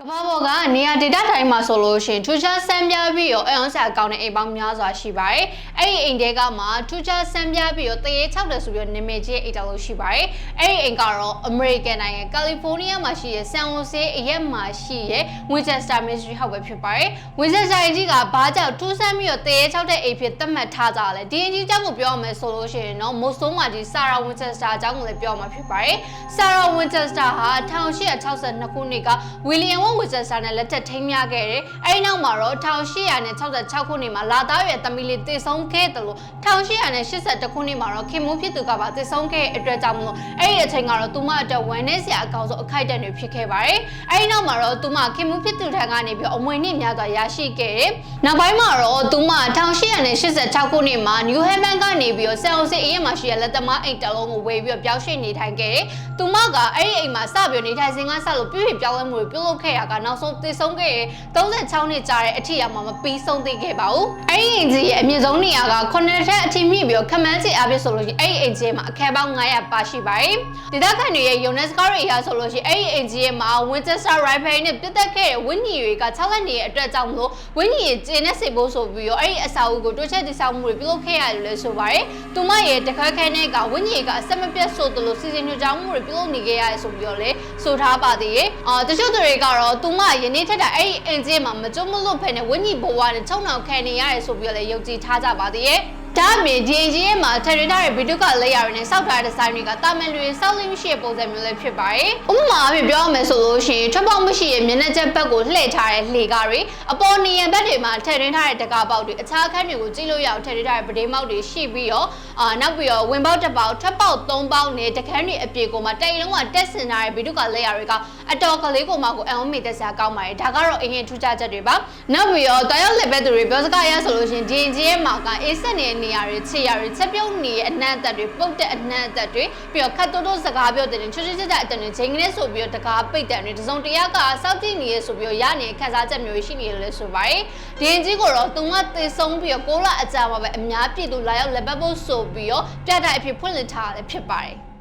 ကမ္ဘာပေါ်ကနေရာဒေတာတိုင်းမှာဆိုလို့ရှိရင်ထူးခြားဆန်းပြပြီးရောအအောင်ဆာကောင်းတဲ့အိမ်ပေါင်းများစွာရှိပါတယ်။အဲ့ဒီအိမ်တဲကမှထူးခြားဆန်းပြပြီးရောတရေ6တယ်ဆိုပြီးတော့နာမည်ကြီးအိမ်တောင်လို့ရှိပါတယ်။အဲ့ဒီအိမ်ကတော့အမေရိကန်နိုင်ငံကယ်လီဖိုးနီးယားမှာရှိတဲ့ဆန်ဟိုဆေးအရက်မှာရှိတဲ့ Winchester Mystery House ပဲဖြစ်ပါတယ်။ Winchester အိမ်ကြီးကဘာကြောင့်ထူးဆန်းပြီးတော့တရေ6တဲ့အိမ်ဖြစ်သတ်မှတ်ထားကြလဲ။ဒီအိမ်ကြီးအကြောင်းကိုပြောရမယ်ဆိုလို့ရှိရင်တော့မို့ဆိုးမာကြီး Sarah Winchester အကြောင်းကိုလည်းပြောမှာဖြစ်ပါတယ်။ Sarah Winchester ဟာ1862ခုနှစ်က William ဝစ်ဆက်ဆာနဲ့လက်ထက်ထိမ်းမြခဲ့တယ်။အဲဒီနောက်မှာတော့1866ခုနှစ်မှာလာသားရွယ်သမီးလေးတည်ဆုံးခဲ့တယ်လို့1882ခုနှစ်မှာတော့ခင်မူးဖြစ်သူကပါတည်ဆုံးခဲ့တဲ့အတွက်ကြောင့်မလို့အဲ့ဒီအချိန်ကတော့သူမအတွက်ဝမ်းနည်းစရာအကောင်းဆုံးအခိုက်အတန့်တွေဖြစ်ခဲ့ပါတယ်။အဲဒီနောက်မှာတော့သူမခင်မူးဖြစ်သူထံကနေပြီးအမွေနှစ်များစွာရရှိခဲ့တယ်။နောက်ပိုင်းမှာတော့သူမ1886ခုနှစ်မှာ New Haven ကနေပြီးတော့ဆန်အိုစီအရင်မှာရှိတဲ့လက်သမားအိမ်တလုံးကိုဝယ်ပြီးတော့ပြောင်းရွှေ့နေထိုင်ခဲ့တယ်။သူမကအဲ့ဒီအိမ်မှာစပြီးနေထိုင်စဉ်ကစလို့ပြည့်ပြပြောင်းလဲမှုတွေပြုလုပ်ခဲ့ရကနောက်ဆုံးတည်ဆုံးခဲ့တဲ့36နှစ်ကြာတဲ့အထိအမှမပြီးဆုံးသေးခဲ့ပါဘူး။အဲ့ဒီအိမ်ကြီးရဲ့အမြင့်ဆုံးနေရာက9ထက်အထိမြင့်ပြီးတော့ခမန်းချေအားဖြင့်ဆိုလို့ရှိရင်အဲ့ဒီအိမ်ကြီးမှာအခဲပေါင်း900ပါရှိပါတယ်။ဒေသခံတွေရဲ့ UNESCO ရဲ့အရာဆိုလို့ရှိရင်အဲ့ဒီအိမ်ကြီးရဲ့မှာ Winchester Rifle နဲ့ပြတ်သက်ခဲ့တဲ့ဝင်းကြီးတွေက6လက်နေရဲ့အတွက်ကြောင့်မလို့ဝင်းကြီးရဲ့ကျင်းနဲ့စေဖို့ဆိုပြီးတော့အဲ့ဒီအစာအုပ်ကိုတိုးချက်တည်ဆောက်မှုတွေပြုလုပ်ခဲ့ရတယ်လို့ဆိုပါတယ်။သူမရဲ့တခါခဲနဲ့ကဝင်းကြီးကအဆက်မပြတ်ဆိုသလိုစီစဉ်ညွှန်ကြားမှုတွေပြုလုပ်နေခဲ့ရတယ်ဆိုပြီးတော့လေဆိုထားပါသေးရဲ့။အာတချို့သူတွေကတော့သူမယနေ့ထက်တာအဲ့ဒီအင်ဂျင်မှာမကြုံမလွတ်ဖဲနဲ့ဝင်းကြီးဘဝနဲ့ချုံနောက်ခံနေရတယ်ဆိုပြီးတော့လေယုံကြည်ထားကြပါသေးရဲ့။ ဒါအပြင်ဒီအင်ဂျင်ရဲ့မှာထရီတာရဲ့ဗီဒီယိုကလက်ရရနဲ့စောက်ထားတဲ့ဒီဇိုင်းတွေကတာမန်လူတွေစောက်လင်းမရှိတဲ့ပုံစံမျိုးလေးဖြစ်ပါတယ်။ဥပမာအဖြစ်ပြောရမယ်ဆိုလို့ရှိရင်ထွက်ပေါက်မရှိရဲ့မျက်နှာချက်ဘက်ကိုလှည့်ထားတဲ့လှေကားတွေအပေါ်နေရန်ဘက်တွေမှာထရီထားတဲ့တကားပေါက်တွေအခြားအခန်းတွေကိုကြည့်လို့ရအောင်ထရီထားတဲ့ပဒေမောက်တွေရှိပြီးတော့အာနောက်ပြီးတော့ဝင်ပေါက်တစ်ပေါက်ထွက်ပေါက်သုံးပေါက်နဲ့တခန်းတွေအပြေကိုမှတိတ်လုံးကတက်ဆင်ထားတဲ့ဗီဒီယိုကလက်ရတွေကအတော်ကလေးကိုမှကိုအအောင်မေတက်စရာကောင်းပါတယ်ဒါကတော့အရင်ထူးခြားချက်တွေပါနောက်ပြီးတော့တာရောက်လက်ဘက်သူတွေပြောစကားရဆိုလို့ရှိရင်ဒီအင်ဂျင်ရဲ့မှာကအေးဆက်နေတဲ့နေရာတွေခြေရာတွေချက်ပြုတ်နေရဲ့အနှံ့အသက်တွေပုတ်တဲ့အနှံ့အသက်တွေပြီးတော့ခတ်တိုးတိုးစကားပြောတဲ့ချွတ်ချွတ်ချက်ချက်အတန်တွေချိန်ကနေဆိုပြီးတော့တကားပိတ်တန်တွေတစုံတရာကစောက်ကြည့်နေရဆိုပြီးတော့ရနေတဲ့ခန်းစားချက်မျိုးရှိနေတယ်လို့ဆိုပါတယ်ဒီအင်ကြီးကိုတော့သူကသေဆုံးပြီးတော့ကိုလာအကြမှာပဲအများပြည်သူလာရောက်လက်ပတ်ဖို့ဆိုပြီးတော့ပြတိုက်အဖြစ်ဖွင့်လှစ်ထားတာဖြစ်ပါတယ်